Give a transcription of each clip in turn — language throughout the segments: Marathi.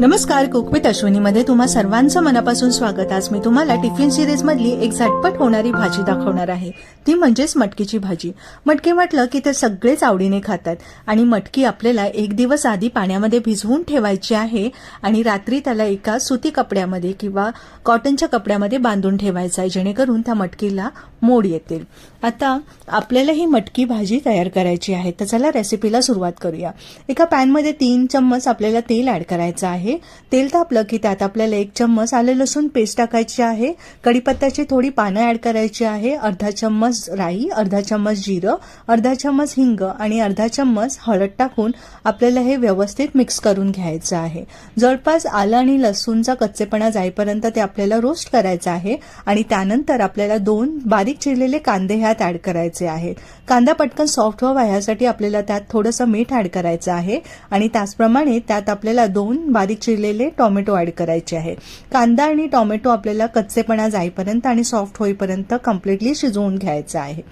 नमस्कार कुकवित अश्विनीमध्ये तुम्हा सर्वांचं मनापासून स्वागत. आज मी तुम्हाला टिफिन सिरीज मधली एक झटपट होणारी भाजी दाखवणार आहे. ती म्हणजेच मटकीची भाजी. मटकी म्हटलं की ते सगळेच आवडीने खातात आणि मटकी आपल्याला एक दिवस आधी पाण्यामध्ये भिजवून ठेवायची आहे आणि रात्री त्याला एका सुती कपड्यामध्ये किंवा कॉटनच्या कपड्यामध्ये बांधून ठेवायचं आहे जेणेकरून त्या मटकीला मोड येतील. आता आपल्याला ही मटकी भाजी तयार करायची आहे तर चला रेसिपीला सुरुवात करूया. एका पॅनमध्ये तीन चम्मच आपल्याला तेल ऍड करायचं आहे. तेल तापलं की त्यात आपल्याला एक चम्मच आले लसूण पेस्ट टाकायची आहे. कढीपत्त्याची थोडी पानं ऍड करायची आहे. अर्धा चम्मच राई अर्धा चम्मच जिरं अर्धा चम्मच हिंग आणि अर्धा चम्मच हळद टाकून आपल्याला हे व्यवस्थित मिक्स करून घ्यायचं आहे. जवळपास आलं आणि लसूणचा कच्चेपणा जाईपर्यंत ते आपल्याला रोस्ट करायचं आहे आणि त्यानंतर आपल्याला दोन बारीक चिरलेले कांदे ह्यात ऍड करायचे आहेत. कांदा पटकन सॉफ्ट व्हावा यासाठी आपल्याला त्यात थोडंसं मीठ ऍड करायचं आहे आणि त्याचप्रमाणे त्यात आपल्याला दोन बारीक चिरलेले टोमॅटो ऍड करायचे आहे. कांदा आणि टोमॅटो आपल्याला कच्चेपणा जाईपर्यंत आणि सॉफ्ट होईपर्यंत कम्प्लिटली शिजवून घ्यायचं आहे.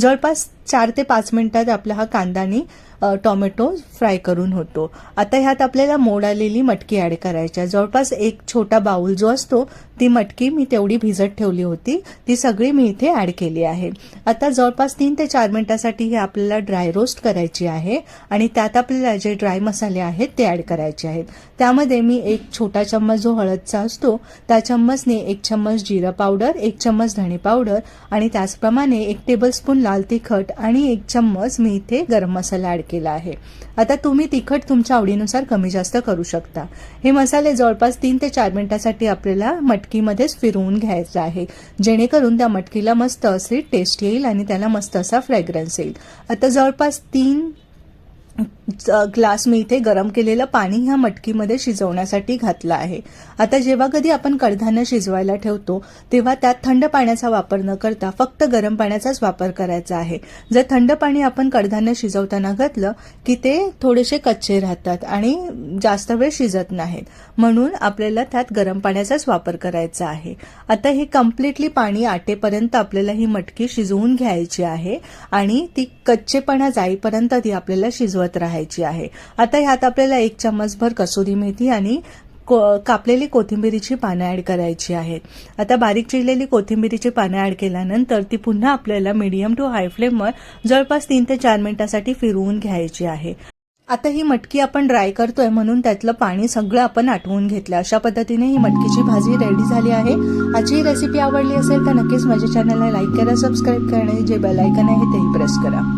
जवळपास चार ते पाच मिनिटात आपला हा कांदा आणि टॉमॅटो टोमॅटो फ्राय करून होतो. आता ह्यात आपल्याला मोड आलेली मटकी ऍड करायची आहे. जवळपास एक छोटा बाऊल जो असतो ती मटकी मी तेवढी भिजत ठेवली होती. ती सगळी मी इथे ऍड केली आहे. आता जवळपास तीन ते चार मिनिटासाठी हे आपल्याला ड्राय रोस्ट करायची आहे आणि त्यात आपल्याला जे ड्राय मसाले आहेत ते ऍड करायचे आहेत. त्यामध्ये त्यामध्ये मी एक छोटा चम्मच जो हळदचा असतो त्या चम्मचने एक चम्मच जिरा पावडर एक चम्मच धणे पावडर आणि त्याचप्रमाणे एक टेबलस्पून लाल तिखट आणि एक चम्मच मी इथे गरम मसाला ऍड केला आहे. आता तुम्ही तिखट तुमच्या आवडीनुसार कमी जास्त करू शकता. हे मसाले जवळपास तीन ते चार मिनिटासाठी आपल्याला मटकीमध्येच फिरवून घ्यायचं आहे. जेणेकरून त्या मटकीला मस्त असे टेस्ट येईल आणि त्याला मस्त असा फ्रेग्रन्स येईल. आता जवळपास तीन ग्लास मी इथे गरम केलेलं पाणी ह्या मटकीमध्ये शिजवण्यासाठी घातलं आहे. आता जेव्हा कधी आपण कडधान्य शिजवायला ठेवतो तेव्हा त्यात थंड पाण्याचा वापर न करता फक्त गरम पाण्याचाच वापर करायचा आहे. जर थंड पाणी आपण कडधान्य शिजवताना घातलं की ते थोडेसे कच्चे राहतात आणि जास्त वेळ शिजत नाहीत. म्हणून आपल्याला त्यात गरम पाण्याचाच वापर करायचा आहे. आता हे कम्प्लिटली पाणी आटेपर्यंत आपल्याला ही मटकी शिजवून घ्यायची आहे आणि ती कच्चेपणा जाईपर्यंत ती आपल्याला शिजवत राहायची आहे. आता ह्यात आपल्याला एक चम्मचभर कसुरी मेथी आणि को- कापलेली कोथिंबिरीची पानं ऍड करायची आहेत. आता बारीक चिरलेली कोथिंबिरीची पानं ऍड केल्यानंतर ती पुन्हा आपल्याला मीडियम टू हाय फ्लेमवर जवळपास तीन ते चार मिनिटासाठी फिरवून घ्यायची आहे. आता ही मटकी आपण ड्राय करतोय म्हणून त्यातलं पाणी सगळं आपण आटवून घेतलं. अशा पद्धतीने ही मटकीची भाजी रेडी झाली आहे. आजची ही रेसिपी आवडली असेल तर नक्कीच माझ्या चॅनलला लाईक करा सबस्क्राईब करणे जे बेलायकन आहे तेही प्रेस करा.